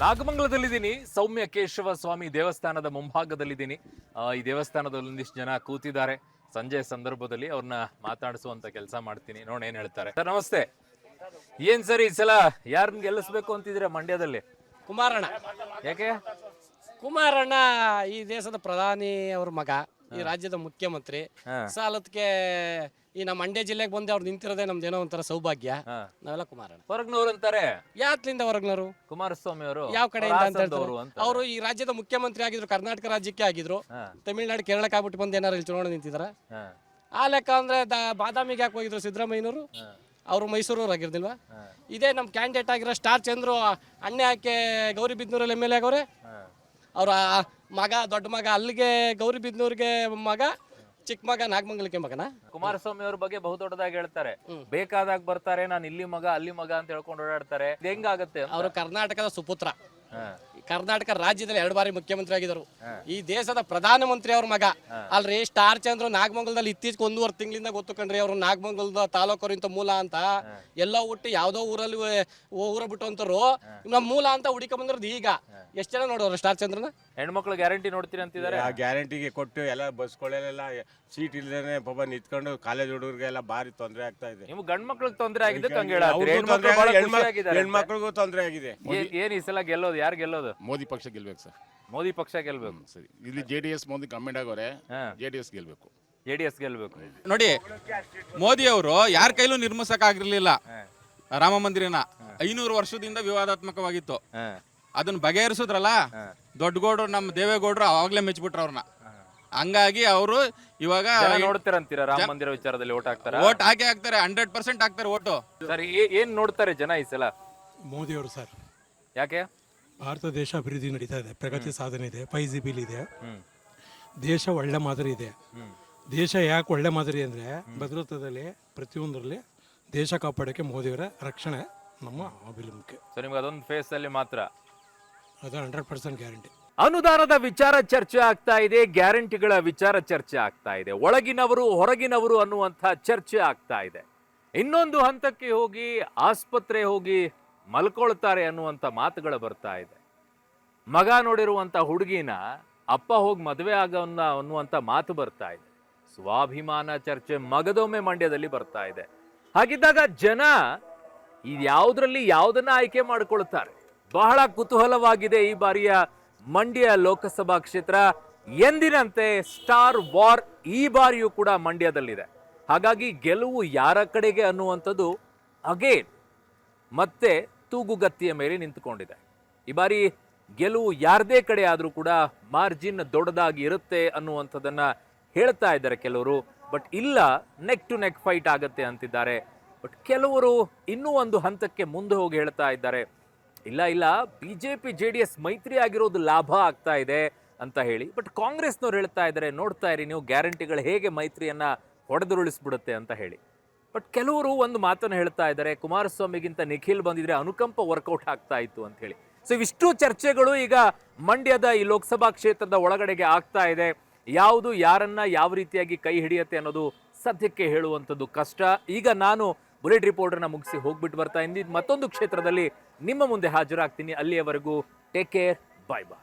ನಾಗಮಂಗಲದಲ್ಲಿದ್ದೀನಿ. ಸೌಮ್ಯ ಕೇಶವ ಸ್ವಾಮಿ ದೇವಸ್ಥಾನದ ಮುಂಭಾಗದಲ್ಲಿದ್ದೀನಿ. ಈ ದೇವಸ್ಥಾನದಲ್ಲಿ ಒಂದಿಷ್ಟು ಜನ ಕೂತಿದ್ದಾರೆ. ಸಂಜೆ ಸಂದರ್ಭದಲ್ಲಿ ಅವ್ರನ್ನ ಮಾತಾಡಿಸುವಂತ ಕೆಲಸ ಮಾಡ್ತೀನಿ. ನೋಡಿ ಏನ್ ಹೇಳ್ತಾರೆ. ಸರ್, ನಮಸ್ತೆ. ಏನ್ ಸರ್ ಈ ಸಲ ಯಾರನ್ನ ಗೆಲ್ಲಿಸ್ಬೇಕು ಅಂತಿದ್ರೆ ಮಂಡ್ಯದಲ್ಲಿ? ಕುಮಾರಣ್ಣ. ಯಾಕೆ? ಕುಮಾರಣ್ಣ ಈ ದೇಶದ ಪ್ರಧಾನಿ ಅವ್ರ ಮಗ ಈ ರಾಜ್ಯದ ಮುಖ್ಯಮಂತ್ರಿ. ಸಾಲದಕ್ಕೆ ಈ ನಮ್ಮ ಮಂಡ್ಯ ಜಿಲ್ಲೆಗೆ ಬಂದು ಅವ್ರು ನಿಂತಿರೋದೇ ನಮ್ದೇನೋ ಒಂಥರ ಸೌಭಾಗ್ಯ. ನಾವೆಲ್ಲ ಕುಮಾರಣ್ಣ. ಹೊರಗ್ನವ್ರು ಅಂತಾರೆ. ಯಾತ್ಲಿಂದ ಹೊರಗ್ನವರು? ಕುಮಾರಸ್ವಾಮಿ ಅವರು. ಯಾವ ಕಡೆ ಅಂತ ಹೇಳ್ತಾರೆ? ಅವರು ಈ ರಾಜ್ಯದ ಮುಖ್ಯಮಂತ್ರಿ ಆಗಿದ್ರು ಕರ್ನಾಟಕ ರಾಜ್ಯಕ್ಕೆ ಆಗಿದ್ರು. ತಮಿಳ್ನಾಡು ಕೇರಳಕ್ಕೆ ಆಗ್ಬಿಟ್ಟು ಬಂದು ಏನಾರು ಇಲ್ಲಿ ಚುನಾವಣೆ ನಿಂತಿದಾರ? ಆ ಲೆಕ್ಕ ಅಂದ್ರೆ ಬಾದಾಮಿಗೆ ಯಾಕೆ ಹೋಗಿದ್ರು ಸಿದ್ದರಾಮಯ್ಯನವರು? ಅವರು ಮೈಸೂರವ್ರು ಆಗಿರ್ದಿಲ್ವಾ ಇದೇ ನಮ್ಮ ಕ್ಯಾಂಡಿಡೇಟ್ ಆಗಿರೋ ಸ್ಟಾರ್ ಚಂದ್ರು ಅಣ್ಣೆ ಹಾಕಿ ಗೌರಿಬಿದ್ನೂರಲ್ಲಿ ಎಂ ಎಲ್ ಎ ಆಗವ್ರೆ. ಅವ್ರ ಮಗ ದೊಡ್ಡ ಮಗ ಅಲ್ಲಿಗೆ ಗೌರಿಬಿದ್ನೂರಿಗೆ ಮಗ ಚಿಕ್ಕ ಮಗ ನಾಗಮಂಗಲಕ್ಕೆ ಮಗನ? ಕುಮಾರಸ್ವಾಮಿ ಅವ್ರ ಬಗ್ಗೆ ಬಹು ದೊಡ್ಡದಾಗಿ ಹೇಳ್ತಾರೆ ಬೇಕಾದಾಗ ಬರ್ತಾರೆ ನಾನು ಇಲ್ಲಿ ಮಗ ಅಲ್ಲಿ ಮಗ ಅಂತ ಹೇಳ್ಕೊಂಡು ಓಡಾಡ್ತಾರೆ. ಹೆಂಗಾಗುತ್ತೆ? ಅವರು ಕರ್ನಾಟಕದ ಸುಪುತ್ರ. ಕರ್ನಾಟಕ ರಾಜ್ಯದಲ್ಲಿ ಎರಡು ಬಾರಿ ಮುಖ್ಯಮಂತ್ರಿ ಆಗಿದ್ರು ಈ ದೇಶದ ಪ್ರಧಾನಮಂತ್ರಿ ಅವ್ರ ಮಗ. ಅಲ್ರಿ ಸ್ಟಾರ್ ಚಂದ್ರ ನಾಗಮಂಗಲದಲ್ಲಿ ಇತ್ತೀಚೆಗೆ ಒಂದೂವರೆ ತಿಂಗಳಿಂದ ಗೊತ್ತು ಕಣ್ರಿ ಅವ್ರು ನಾಗಮಂಗಲದ ತಾಲೂಕರಿಂತ ಮೂಲ ಅಂತ. ಎಲ್ಲ ಹುಟ್ಟಿ ಯಾವ್ದೋ ಊರಲ್ಲಿ ಊರ ಬಿಟ್ಟು ಅಂತರು ನಮ್ಮ ಮೂಲ ಅಂತ ಹುಡುಕ ಬಂದಿರೋದು ಈಗ. ಎಷ್ಟು ಜನ ನೋಡೋರು ಸ್ಟಾರ್ ಚಂದ್ರನ? ಹೆಣ್ಮಕ್ಳು ಗ್ಯಾರಂಟಿ ನೋಡ್ತೀರಿ ಅಂತಿದ್ದಾರೆ. ಆ ಗ್ಯಾರಂಟಿಗೆ ಕೊಟ್ಟು ಎಲ್ಲ ಬಸ್ಗಳೆಲ್ಲ ಸೀಟ್ ಇಲ್ದೇನೆ ಪಾಪ ನಿಂತ್ಕೊಂಡು ಕಾಲೇಜ್ ಹುಡುಗರಿಗೆಲ್ಲ ಭಾರಿ ತೊಂದರೆ ಆಗ್ತಾ ಇದೆ. ನಿಮ್ಗೆ ಗಂಡ್ ತೊಂದರೆ ತೊಂದ್ರೆ. ಅವ್ರಿಗೂ ಆಗಿದೆ, ಹೆಣ್ಮಕ್- ಹೆಣ್ಮಕ್ಳಿಗೂ ತೊಂದರೆ ಆಗಿದೆ. ಏನ್- ಈ ಸಲ ಗೆಲ್ಲೋದು? ಯಾರು ಗೆಲ್ಲೋದು? ಮೋದಿ ಪಕ್ಷ ಗೆಲ್ಬೇಕು ಸರ್. ಮೋದಿ ಪಕ್ಷ ಗೆಲ್ಬೇಕು. ಸರಿ. ಇಲ್ಲಿ J D S Modi comment ಆಗೋರೆ ಹಾ. ಜೆ ಡಿ ಎಸ್ ಗೆಲ್ಬೇಕು. ಜೆ ಡಿ ಎಸ್ ಗೆಲ್ಬೇಕು. ನೋಡಿ ಮೋದಿ ಅವರು ಯಾರ ಕೈಲೂ ನಿರ್ಮಿಸಕ್ ಆಗಿರ್ಲಿಲ್ಲ. ರಾಮ ಮಂದಿರನ. ಐನೂರು ವರ್ಷದಿಂದ ವಿವಾದಾತ್ಮಕವಾಗಿತ್ತು. ಹಾ. ಅದನ್ನ ಬಗೆಹರಿಸಿದ್ರಲ್ಲ? ದೊಡ್ಡ ಗೌಡ್ರು ನಮ್ಮ ದೇವೇಗೌಡ್ರು ಅವಾಗ್ಲೇ ಮೆಚ್ಬಿಟ್ರು ಅವ್ರನ್ನ. ಹಂಗಾಗಿ ಅವರು ಇವಾಗ ನೋಡ್ತೀರಂತೀರಾ ರಾಮ ಮಂದಿರ ವಿಚಾರದಲ್ಲಿ ಓಟ್ ಹಾಕ್ತಾರೆ? ಓಟ್ ಹಾಕಿ ಹಾಕ್ತಾರೆ ಹಂಡ್ರೆಡ್ ಪರ್ಸೆಂಟ್ ಹಾಕ್ತಾರೆ ಓಟು. ಸರ್ ಏ- ಏನ್ ನೋಡ್ತಾರೆ ಜನ ಈ ಸಲ? ಮೋದಿಯವರು ಸರ್. ಯಾಕೆ? ಭಾರತ ದೇಶ ಅಭಿವೃದ್ಧಿ ನಡೀತಾ ಇದೆ ಪ್ರಗತಿ ಸಾಧನೆ ಇದೆ ಫೈ ಜಿ ಬಿಲ್ ಇದೆ. ದೇಶ ಒಳ್ಳೆ ಮಾದರಿ ಇದೆ. ದೇಶ ಯಾಕೆ ಒಳ್ಳೆ ಮಾದರಿ ಅಂದರೆ ಭದ್ರತಾದಲ್ಲಿ ಪ್ರತಿಯೊಂದರಲ್ಲಿ ದೇಶ ಕಾಪಾಡೋಕ್ಕೆ ಮೋದಿಯವರ ರಕ್ಷಣೆ ನಮ್ಮ ಅಭಿಲಂಬಿಕೆ ಸರ್ ನಿಮ್ಗೆ ಅದೊಂದು ಫೇಸ್ ಅಲ್ಲಿ ಮಾತ್ರ. ಅದು ಹಂಡ್ರೆಡ್ ಪರ್ಸೆಂಟ್ ಗ್ಯಾರಂಟಿ ಅನುದಾನದ ವಿಚಾರ ಚರ್ಚೆ ಆಗ್ತಾ ಇದೆ, ಗ್ಯಾರಂಟಿಗಳ ವಿಚಾರ ಚರ್ಚೆ ಆಗ್ತಾ ಇದೆ, ಒಳಗಿನವರು ಹೊರಗಿನವರು ಅನ್ನುವಂಥ ಚರ್ಚೆ ಆಗ್ತಾ ಇದೆ. ಇನ್ನೊಂದು ಹಂತಕ್ಕೆ ಹೋಗಿ, ಆಸ್ಪತ್ರೆ ಹೋಗಿ ಮಲ್ಕೊಳ್ತಾರೆ ಅನ್ನುವಂಥ ಮಾತುಗಳು ಬರ್ತಾ ಇದೆ. ಮಗ ನೋಡಿರುವಂಥ ಹುಡುಗಿನ ಅಪ್ಪ ಹೋಗಿ ಮದುವೆ ಆಗೋನ್ನ ಅನ್ನುವಂಥ ಮಾತು ಬರ್ತಾ ಇದೆ. ಸ್ವಾಭಿಮಾನ ಚರ್ಚೆ ಮಗದೊಮ್ಮೆ ಮಂಡ್ಯದಲ್ಲಿ ಬರ್ತಾ ಇದೆ. ಹಾಗಿದ್ದಾಗ ಜನ ಇದ್ಯಾವುದ್ರಲ್ಲಿ ಯಾವುದನ್ನ ಆಯ್ಕೆ ಮಾಡಿಕೊಳ್ತಾರೆ? ಬಹಳ ಕುತೂಹಲವಾಗಿದೆ ಈ ಬಾರಿಯ ಮಂಡ್ಯ ಲೋಕಸಭಾ ಕ್ಷೇತ್ರ. ಎಂದಿನಂತೆ ಸ್ಟಾರ್ ವಾರ್ ಈ ಬಾರಿಯೂ ಕೂಡ ಮಂಡ್ಯದಲ್ಲಿದೆ. ಹಾಗಾಗಿ ಗೆಲುವು ಯಾರ ಕಡೆಗೆ ಅನ್ನುವಂಥದ್ದು ಅಗೇನ್ ಮತ್ತೆ ತೂಗುಗತ್ತಿಯ ಮೇಲೆ ನಿಂತುಕೊಂಡಿದೆ. ಈ ಬಾರಿ ಗೆಲುವು ಯಾರದೇ ಕಡೆ ಆದರೂ ಕೂಡ ಮಾರ್ಜಿನ್ ದೊಡ್ಡದಾಗಿ ಇರುತ್ತೆ ಅನ್ನುವಂಥದ್ದನ್ನ ಹೇಳ್ತಾ ಇದ್ದಾರೆ ಕೆಲವರು. ಬಟ್ ಇಲ್ಲ ನೆಕ್ ಟು ನೆಕ್ ಫೈಟ್ ಆಗತ್ತೆ ಅಂತಿದ್ದಾರೆ. ಬಟ್ ಕೆಲವರು ಇನ್ನೂ ಒಂದು ಹಂತಕ್ಕೆ ಮುಂದೆ ಹೋಗಿ ಹೇಳ್ತಾ ಇದ್ದಾರೆ. ಇಲ್ಲ ಇಲ್ಲ B J P J D S ಮೈತ್ರಿ ಆಗಿರೋದು ಲಾಭ ಆಗ್ತಾ ಇದೆ ಅಂತ ಹೇಳಿ. ಬಟ್ ಕಾಂಗ್ರೆಸ್ನವ್ರು ಹೇಳ್ತಾ ಇದ್ದಾರೆ ನೋಡ್ತಾ ಇರಿ ನೀವು ಗ್ಯಾರಂಟಿಗಳು ಹೇಗೆ ಮೈತ್ರಿಯನ್ನು ಹೊಡೆದುರುಳಿಸ್ಬಿಡುತ್ತೆ ಅಂತ ಹೇಳಿ. ಬಟ್ ಕೆಲವರು ಒಂದು ಮಾತನ್ನು ಹೇಳ್ತಾ ಇದ್ದಾರೆ ಕುಮಾರಸ್ವಾಮಿಗಿಂತ ನಿಖಿಲ್ ಬಂದಿದ್ರೆ ಅನುಕಂಪ ವರ್ಕೌಟ್ ಆಗ್ತಾ ಇತ್ತು ಅಂತ ಹೇಳಿ. ಸೊ ಇವಿಷ್ಟು ಚರ್ಚೆಗಳು ಈಗ ಮಂಡ್ಯದ ಈ ಲೋಕಸಭಾ ಕ್ಷೇತ್ರದ ಒಳಗಡೆಗೆ ಆಗ್ತಾ ಇದೆ. ಯಾವುದು, ಯಾರನ್ನ, ಯಾವ ರೀತಿಯಾಗಿ ಕೈ ಹಿಡಿಯುತ್ತೆ ಅನ್ನೋದು ಸದ್ಯಕ್ಕೆ ಹೇಳುವಂಥದ್ದು ಕಷ್ಟ. ಈಗ ನಾನು ಬುಲೆಟ್ ರಿಪೋರ್ಟರ್ನ ಮುಗಿಸಿ ಹೋಗ್ಬಿಟ್ಟು ಬರ್ತಾ ಇದ್ದೀನಿ. ಮತ್ತೊಂದು ಕ್ಷೇತ್ರದಲ್ಲಿ ನಿಮ್ಮ ಮುಂದೆ ಹಾಜರಾಗ್ತೀನಿ. ಅಲ್ಲಿಯವರೆಗೂ ಟೇಕ್ ಕೇರ್. ಬಾಯ್ ಬಾಯ್.